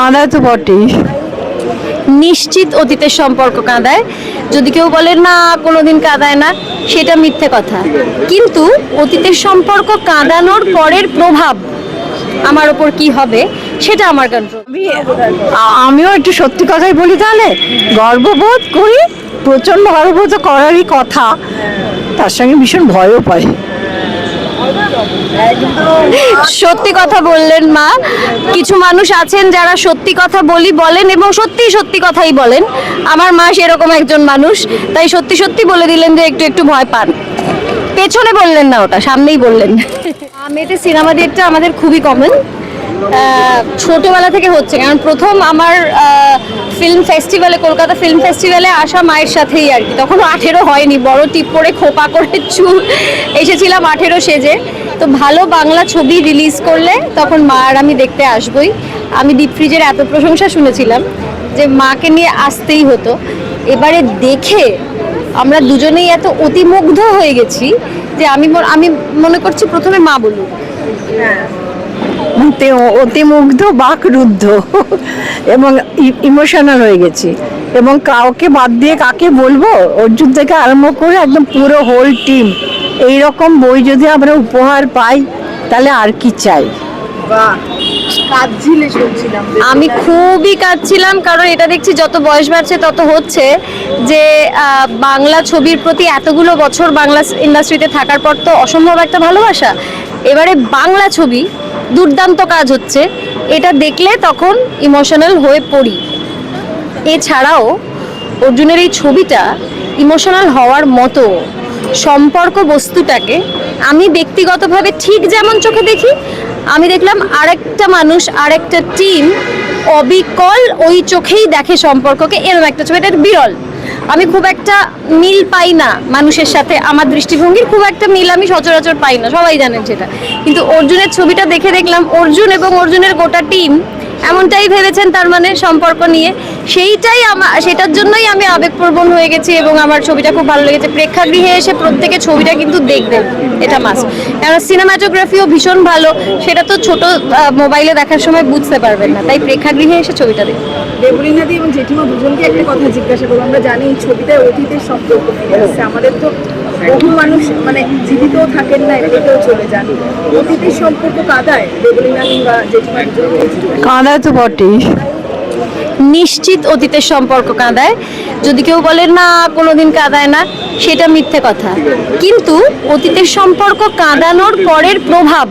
কাঁদা তো বটেই। নিশ্চিত অতীতের সম্পর্ক কাঁদায়। যদি কেউ বলে না কোনোদিন কাঁদায় না সেটা মিথ্যে কথা। কিন্তু অতীতের সম্পর্ক কাঁদানোর পরের প্রভাব আমার ওপর কি হবে সেটা আমার কন্ট্রোল আমিও একটু সত্যি কথাই বলি তাহলে। গর্ববোধ করি প্রচণ্ড গর্ববোধ করারই কথা। তার সঙ্গে ভীষণ ভয়ও পাই। সত্যি কথা বললেন মা। কিছু মানুষ আছেন যারা সত্যি কথা বলি বলেন এবং সত্যি সত্যি কথাই বলেন। আমার মা সেরকম একজন মানুষ, তাই সত্যি সত্যি বলে দিলেন যে একটু একটু ভয় পান। পেছনে বললেন না ওটা, সামনেই বললেন। মেয়েতে সিনেমা ডেটটা আমাদের খুবই কমন ছোটবেলা থেকে হচ্ছে, কারণ প্রথম আমার ফিল্ম ফেস্টিভ্যালে কলকাতা ফিল্ম ফেস্টিভ্যালে আসা মায়ের সাথেই আর কি। তখনও আঠেরো হয়নি, বড় টিপ করে খোপা করে চুল এসেছিলাম আঠেরো সেজে। তো ভালো বাংলা ছবি রিলিজ করলে তখন মা আর আমি দেখতে আসবই। আমি ডিপ ফ্রিজের এত প্রশংসা শুনেছিলাম যে মাকে নিয়ে আসতেই হতো। এবারে দেখে আমরা দুজনেই এত অতিমুগ্ধ হয়ে গেছি যে আমি আমি মনে করছি প্রথমে মা বলুন অতি অতিমুগ্ধ বাকরুদ্ধ এবং ইমোশনাল হয়ে গেছি। এবং কাউকে বাদ দিয়ে কাকে বলব? অর্জুন থেকে আরম্ভ করে একদম পুরো হোল টিম এই রকম বই যদি আমরা উপহার পাই তাহলে আর কি চাই? আমি খুবই কাঁদছিলাম কারণ এটা দেখছি যত বয়স বাড়ছে তত হচ্ছে যে বাংলা ছবির প্রতি এতগুলো বছর বাংলা ইন্ডাস্ট্রিতে থাকার পর তো অসম্ভব একটা ভালোবাসা। এবারে বাংলা ছবি দুর্দান্ত কাজ হচ্ছে। এটা দেখলে তখন ইমোশনাল হয়ে পড়ি। এছাড়াও অর্জুনের এই ছবিটা ইমোশনাল হওয়ার মতো সম্পর্ক বস্তুটাকে আমি ব্যক্তিগতভাবে ঠিক যেমন চোখে দেখি, আমি দেখলাম আরেকটা মানুষ, আরেকটা টিম অবিকল ওই চোখেই দেখে সম্পর্ককে। এরকম একটা ছবি, এটা বিরল। আমি খুব একটা মিল পাই না মানুষের সাথে আমার দৃষ্টিভঙ্গির, খুব একটা মিল আমি সচরাচর পাই না, সবাই জানেন সেটা। কিন্তু অর্জুনের ছবিটা দেখে দেখলাম, অর্জুন এবং অর্জুনের গোটা টিম এমনটাই ভেবেছেন তার মানে সম্পর্ক নিয়ে। সেইটাই আমার সেটার জন্যই আমি আবেগপ্রবণ হয়ে গেছি এবং আমার ছবিটা খুব ভালো লেগেছে। প্রেক্ষাগৃহে এসে প্রত্যেকে ছবিটা কিন্তু দেখবেন, এটা মাস কারণ সিনেমাটোগ্রাফিও ভীষণ ভালো, সেটা তো ছোট মোবাইলে দেখার সময় বুঝতে পারবেন না। তাই প্রেক্ষাগৃহে এসে ছবিটা দেখুন। দেবলীনাদি এবং জেঠিমা দুজনকে একটা কথা জিজ্ঞাসা করব। আমরা জানি এই ছবিটায় অতীতের সম্পর্ক আমাদের তো বহু মানুষ মানে জীবিতও থাকেন না এমনিতেও চলে যান। অতীতের সম্পর্ক কাদায় দেবলীনা কিংবা জেঠিমা দুজনকে কাঁদা তো বটেই। নিশ্চিত অতীতের সম্পর্ক কাঁদায়। যদি কেউ বলে না কোনোদিন কাঁদায় না সেটা মিথ্যে কথা। কিন্তু অতীতের সম্পর্ক কাঁদানোর পরের প্রভাব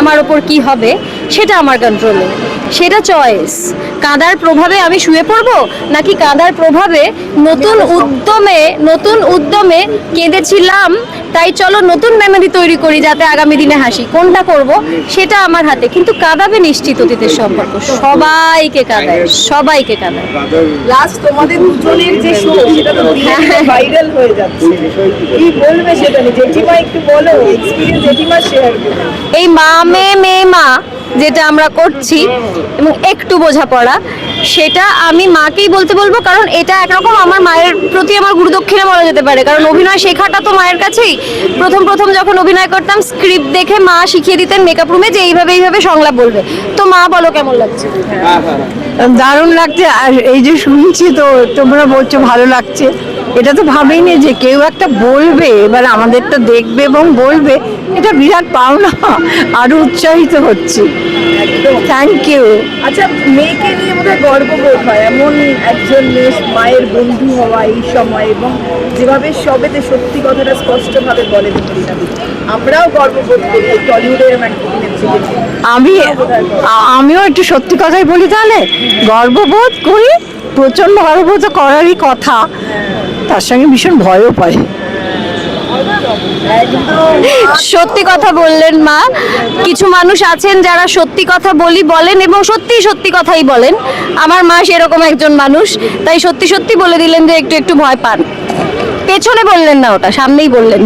আমার ওপর কি হবে সেটা আমার কন্ট্রোলে সেটা চয়েস কাদার প্রভাবে আমি শুয়ে পড়ব? নাকি কাদার প্রভাবে নতুন উদ্যমে নতুন উদ্যমে কেঁদেছিলাম? তাই চলো নতুন মেমোরি তৈরি করি যাতে আগামী দিনে হাসি। কোনটা করব? সেটা আমার হাতে। কিন্তু কাঁদাবে নিশ্চিত অতীতের সম্পর্ক। সবাইকে কাঁদায়। সবাইকে কাঁদায়। লাস্ট তোমাদের দুজনের যে শো সেটা তো ভাইরাল হয়ে। যাচ্ছে। কি? বলবে সেটা নিয়ে? জেঠিমা একটু বলো এক্সপিরিয়েন্স জেঠিমা শেয়ার করো। এই মা মেয়ে মেয়ে মা। যেটা আমরা করছি এবং একটু বোঝাপড়া, সেটা আমি মাকেই বলতে বলব, কারণ এটা একরকম আমার মায়ের প্রতি আমার গুরুদক্ষিণা বলা যেতে পারে। কারণ অভিনয় শেখাটা তো মায়ের কাছেই। প্রথম প্রথম যখন অভিনয় করতাম স্ক্রিপ্ট দেখে মা শিখিয়ে দিতেন মেকআপ রুমে যে এইভাবে এইভাবে সংলাপ বলবে। তো মা বলো কেমন লাগছে? দারুণ লাগছে। আর এই যে শুনছি তো, তোমরা বলছো ভালো লাগছে। এটা তো ভাবেইনি যে কেউ একটা বলবে এবার আমাদেরটা দেখবে এবং বলবে এটা বিরাট পাওনা আরও উৎসাহিত হচ্ছি। থ্যাংক ইউ আচ্ছা মেয়েকে নিয়ে মনে বোধহয় গর্ববোধ হয় এমন একজন মেয়ে মায়ের বন্ধু হওয়া এই সময় এবং যেভাবে সবেতে সত্যি কথাটা স্পষ্টভাবে বলে আমরাও গর্ববোধ করি টলিউডের। আমি আমিও একটু সত্যি কথাই বলি তাহলে? গর্ববোধ করি প্রচণ্ড গর্ববোধ করারই কথা। তার সঙ্গে ভীষণ ভয়ও পায়। সত্যি কথা বললেন মা। কিছু মানুষ আছেন যারা সত্যি কথা বলি বলেন এবং সত্যি সত্যি কথাই বলেন। আমার মা সেরকম একজন মানুষ, তাই সত্যি সত্যি বলে দিলেন যে একটু একটু ভয় পান। পেছনে বললেন না ওটা, সামনেই বললেন।